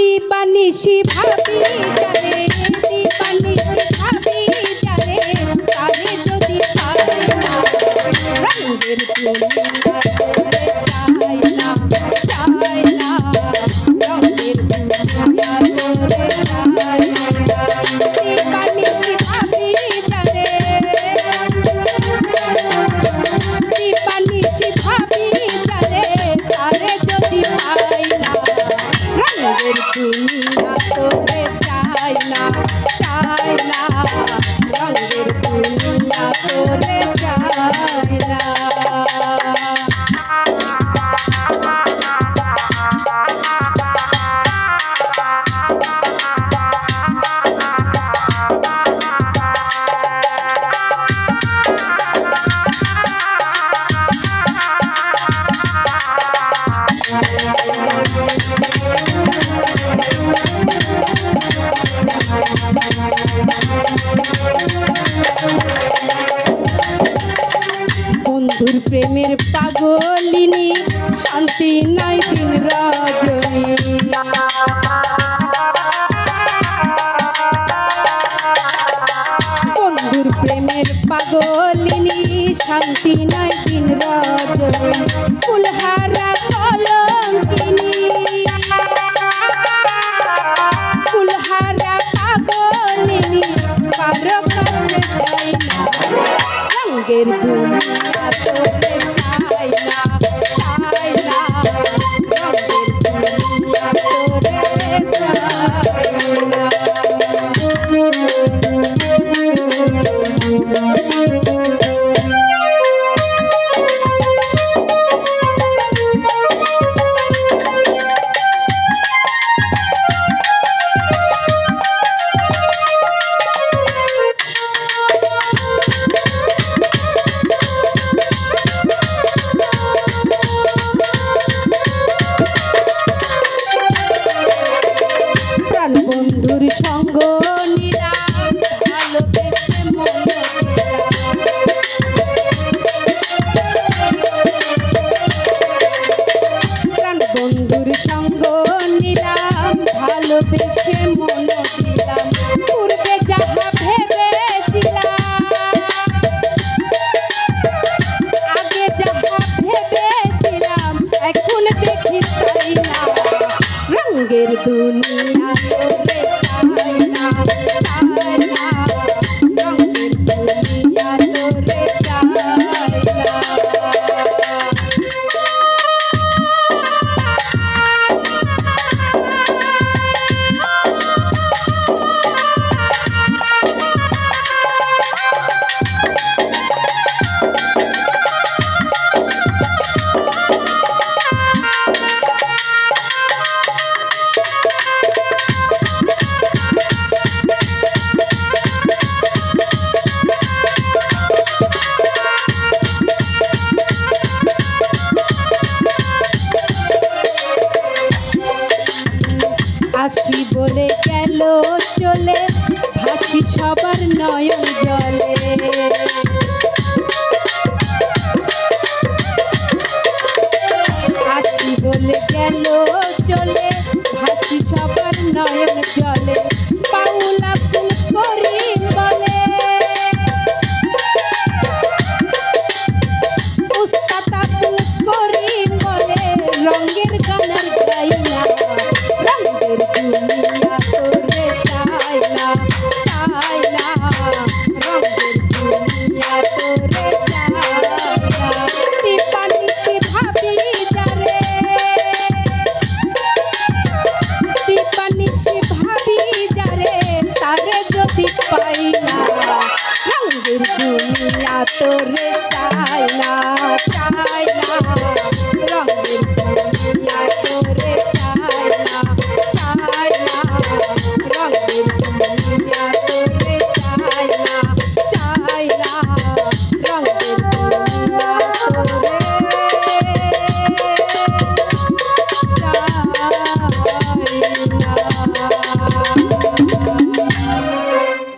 দিবানিশি ভাবি। রঙের দুনিয়া তোরে চাই না চাই না। রঙের দুনিয়া তোরে চাই না। বন্ধুর প্রেমের পাগলিনী, শান্তি নাই দিন রজনী। বন্ধুর প্রেমের পাগলিনী, শান্তি নাই দিন রজনী। ফুলহারা কলঙ্কিনী। ফুলহারা পাগলিনী, কারও তোরে বেশে মন দিলাম। পূর্বে যাহা ভেবেছিলাম। আগে যাহা ভেবেছিলাম এখন দেখি রঙের দু চলে গেল, চলে। হাসি সবার নয়ন জলে। হাসি বলে গেল, চলে। হাসি সবার নয়ন জলে। পাউলা ফুল করি বলে। উস্তাতা ফুল করি বলে। রঙ না তোরে চাই না